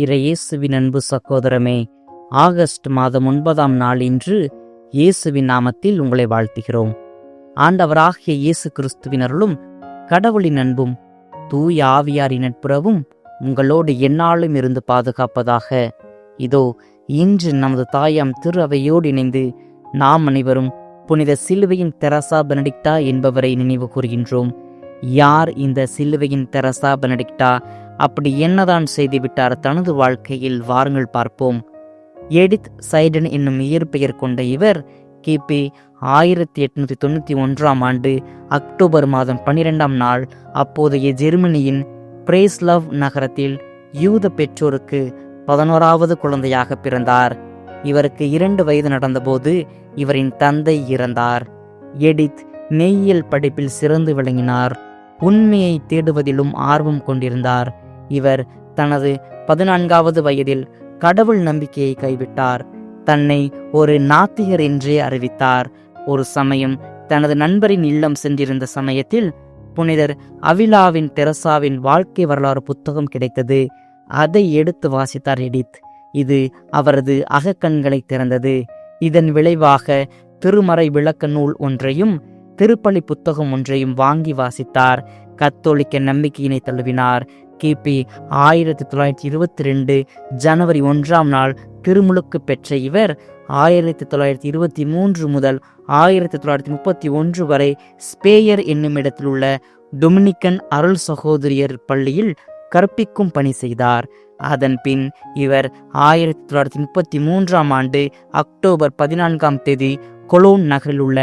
இறையேசுவின் அன்பு சகோதரமே ஆகஸ்ட் மாதம் ஒன்பதாம் நாள் இன்று இயேசுவின் நாமத்தில் உங்களை வாழ்த்துகிறோம். ஆண்டவராகிய இயேசு கிறிஸ்துவினர்களும் கடவுளின் அன்பும் தூய ஆவியாரின் நட்புறவும் உங்களோடு எந்நாளும் இருந்து பாதுகாப்பதாக. இதோ இன்று நமது தாயாம் திரு அவையோடு இணைந்து நாம் அனைவரும் புனித சிலுவையின் தெரசா பெனடிக்டா என்பவரை நினைவு கூறுகின்றோம். யார் இந்த சிலுவையின் தெரசா பெனடிக்டா? அப்படி என்னதான் செய்துவிட்டார் தனது வாழ்க்கையில் வாருங்கள் பார்ப்போம். எடித் சைடன் என்னும் இயற்பெயர் கொண்ட இவர் கிபி ஆயிரத்தி எட்நூத்தி தொண்ணூற்றி ஒன்றாம் ஆண்டு அக்டோபர் மாதம் பன்னிரெண்டாம் நாள் அப்போதைய ஜெர்மனியின் பிரேஸ்லவ் நகரத்தில் யூத பெற்றோருக்கு பதினோராவது குழந்தையாக பிறந்தார். இவருக்கு இரண்டு வயது நடந்தபோது இவரின் தந்தை இறந்தார். எடித் மெய்யியல் படிப்பில் சிறந்து விளங்கினார். உண்மையை தேடுவதிலும் ஆர்வம் கொண்டிருந்தார். இவர் தனது பதினான்காவது வயதில் கடவுள் நம்பிக்கையை கைவிட்டார். தன்னை ஒரு நாத்திகர் என்றே அறிவித்தார். ஒரு சமயம் தனது நண்பரின் இல்லம் சென்றிருந்த சமயத்தில் புனிதர் அவிலாவின் தெரசாவின் வாழ்க்கை வரலாறு புத்தகம் கிடைத்தது. அதை எடுத்து வாசித்தார் எடித். இது அவரது அகக்கண்களை திறந்தது. இதன் விளைவாக திருமறை விளக்க நூல் ஒன்றையும் திருப்பலி புத்தகம் ஒன்றையும் வாங்கி வாசித்தார். கத்தோலிக்க நம்பிக்கையினை தழுவினார். கிபி ஆயிரத்தி தொள்ளாயிரத்தி இருபத்தி ரெண்டு ஜனவரி ஒன்றாம் நாள் திருமுழுக்கு பெற்ற இவர் ஆயிரத்தி தொள்ளாயிரத்தி இருபத்தி மூன்று முதல் ஆயிரத்தி தொள்ளாயிரத்தி முப்பத்தி ஒன்று வரை ஸ்பேயர் என்னும் இடத்தில் உள்ள டொமினிக்கன் அருள் சகோதரியர் பள்ளியில் கற்பிக்கும் பணி செய்தார். அதன் பின் இவர் ஆயிரத்தி தொள்ளாயிரத்தி முப்பத்தி மூன்றாம் ஆண்டு அக்டோபர் பதினான்காம் தேதி கொலோன் நகரில் உள்ள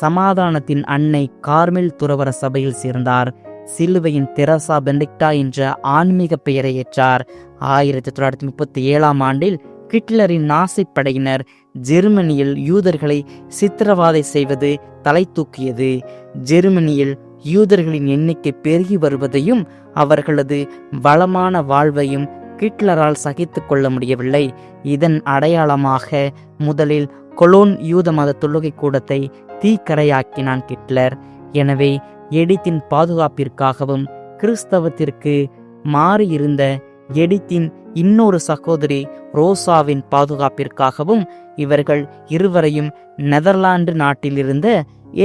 சமாதானத்தின் அன்னை கார்மெல் துறவர சபையில் சேர்ந்தார். சிலுவையின் தெரசா பெண்டிக்டா என்ற ஆன்மீக பெயரை ஏற்றார் ஆயிரத்தி தொள்ளாயிரத்தி முப்பத்தி ஏழாம் ஆண்டில் ஹிட்லரின் நாசி படையினர் ஜெர்மனியில் யூதர்களை சித்திரவாதை செய்வது தலை தூக்கியது. ஜெர்மனியில் யூதர்களின் எண்ணிக்கை பெருகி வருவதையும் அவர்களது வளமான வாழ்வையும் ஹிட்லரால் சகித்து கொள்ள முடியவில்லை. இதன் அடையாளமாக முதலில் கொலோன் யூத மத தொழுகை கூடத்தை தீக்கரையாக்கினான் ஹிட்லர் எனவே எடித்தின் பாதுகாப்பிற்காகவும் கிறிஸ்தவத்திற்கு மாறியிருந்த எடித்தின் இன்னொரு சகோதரி ரோசாவின் பாதுகாப்பிற்காகவும் இவர்கள் இருவரையும் நெதர்லாந்து நாட்டிலிருந்த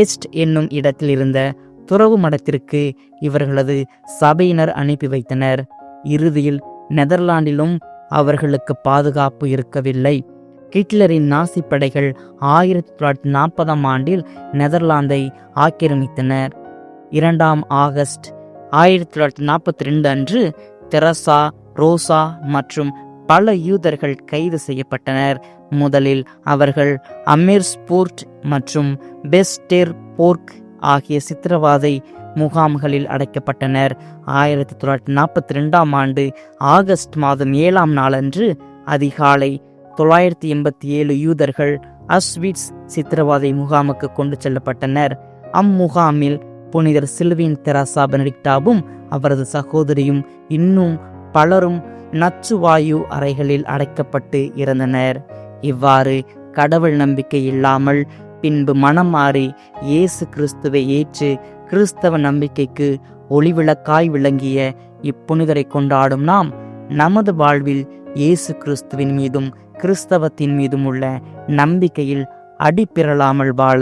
எஸ்ட் என்னும் இடத்தில் இருந்த துறவு மடத்திற்கு இவர்களது சபையினர் அனுப்பி வைத்தனர். இறுதியில் நெதர்லாண்டிலும் அவர்களுக்கு பாதுகாப்பு இருக்கவில்லை. ஹிட்லரின் நாசி படைகள் ஆயிரத்தி தொள்ளாயிரத்தி நாற்பதாம் ஆண்டில் நெதர்லாந்தை ஆக்கிரமித்தனர். இரண்டாம் ஆகஸ்ட் ஆயிரத்தி தொள்ளாயிரத்தி நாற்பத்தி ரெண்டு அன்று தெரசா ரோசா மற்றும் பல யூதர்கள் கைது செய்யப்பட்டனர். முதலில் அவர்கள் அமீர்ஸ்போர்ட் மற்றும் பெஸ்டேர் போர்க் ஆகிய சித்திரவாதை முகாம்களில் அடைக்கப்பட்டனர். ஆயிரத்தி தொள்ளாயிரத்தி நாற்பத்தி ரெண்டாம் ஆண்டு ஆகஸ்ட் மாதம் ஏழாம் நாளன்று அதிகாலை தொள்ளாயிரத்தி எண்பத்தி ஏழு யூதர்கள் அஸ்விட்ஸ் சித்திரவாதை முகாமுக்கு கொண்டு செல்லப்பட்டனர். அம்முகாமில் புனிதர் சில்வின் தெராசா பெனடிக்டாவும் அவரது சகோதரியும் இன்னும் பலரும் நச்சுவாயு அறைகளில் அடைக்கப்பட்டு இறந்தனர். இவ்வாறு கடவுள் நம்பிக்கை இல்லாமல் பின்பு மனம் மாறி இயேசு கிறிஸ்துவை ஏற்று கிறிஸ்தவ நம்பிக்கைக்கு ஒளிவிளக்காய் விளங்கிய இப்புனிதரை கொண்டாடும் நாம் நமது வாழ்வில் இயேசு கிறிஸ்துவின் மீதும் கிறிஸ்தவத்தின் மீதும் உள்ள நம்பிக்கையில் அடிப்பிரளாமல் வாழ